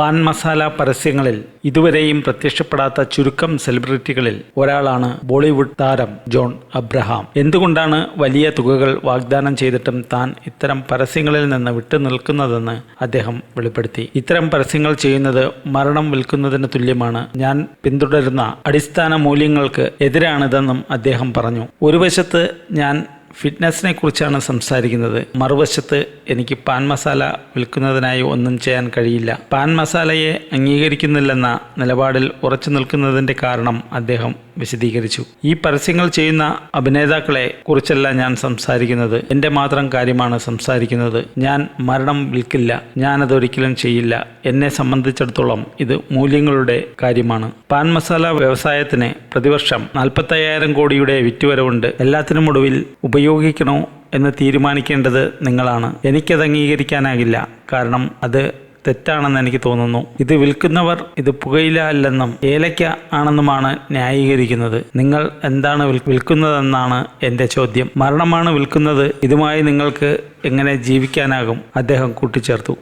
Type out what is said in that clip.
Pan masala പരസ്യങ്ങളിൽ ഇതുവരെയും പ്രത്യക്ഷപ്പെടാത്ത ചുരുക്കം സെലിബ്രിറ്റികളിൽ ഒരാളാണ് ബോളിവുഡ് താരം ജോൺ അബ്രഹാം. എന്തുകൊണ്ടാണ് വലിയ തുകകൾ വാഗ്ദാനം ചെയ്തിട്ടും താൻ ഇത്തരം പരസ്യങ്ങളിൽ നിന്ന് വിട്ടുനിൽക്കുന്നതെന്ന് അദ്ദേഹം വെളിപ്പെടുത്തി. ഇത്തരം പരസ്യങ്ങൾ ചെയ്യുന്നത് മരണം വിൽക്കുന്നതിന് തുല്യമാണ്. ഞാൻ പിന്തുടരുന്ന അടിസ്ഥാന മൂല്യങ്ങൾക്ക് എതിരാണിതെന്നും അദ്ദേഹം പറഞ്ഞു. ഒരു വശത്ത് ഞാൻ ഫിറ്റ്നസിനെ കുറിച്ചാണ് സംസാരിക്കുന്നത്. മറുവശത്ത് എനിക്ക് പാൻ മസാല വിൽക്കുന്നതിനായി ഒന്നും ചെയ്യാൻ കഴിയില്ല. പാൻ മസാലയെ അംഗീകരിക്കുന്നില്ലെന്ന നിലപാടിൽ ഉറച്ചു നിൽക്കുന്നതിന്റെ കാരണം അദ്ദേഹം വിശദീകരിച്ചു. ഈ പരസ്യങ്ങൾ ചെയ്യുന്ന അഭിനേതാക്കളെ കുറിച്ചല്ല ഞാൻ സംസാരിക്കുന്നത്. എന്റെ മാത്രം കാര്യമാണ് സംസാരിക്കുന്നത്. ഞാൻ മരണം വിൽക്കില്ല. ഞാനതൊരിക്കലും ചെയ്യില്ല. എന്നെ സംബന്ധിച്ചിടത്തോളം ഇത് മൂല്യങ്ങളുടെ കാര്യമാണ്. പാൻ മസാല വ്യവസായത്തിന് പ്രതിവർഷം നാൽപ്പത്തയ്യായിരം കോടിയുടെ വിറ്റുവരവുണ്ട്. എല്ലാത്തിനും ഒടുവിൽ ഉപയോഗിക്കണോ എന്ന് തീരുമാനിക്കേണ്ടത് നിങ്ങളാണ്. എനിക്കത് അംഗീകരിക്കാനാകില്ല. കാരണം അത് തെറ്റാണെന്ന് എനിക്ക് തോന്നുന്നു. ഇത് വിൽക്കുന്നവർ ഇത് പുകയില അല്ലെന്നും ഏലയ്ക്ക ആണെന്നുമാണ് ന്യായീകരിക്കുന്നത്. നിങ്ങൾ എന്താണ് വിൽ- വിൽക്കുന്നതെന്നാണ് എന്റെ ചോദ്യം. മരണമാണ് വിൽക്കുന്നത്. ഇതുമായി നിങ്ങൾക്ക് എങ്ങനെ ജീവിക്കാനാകും? അദ്ദേഹം കൂട്ടിച്ചേർത്തു.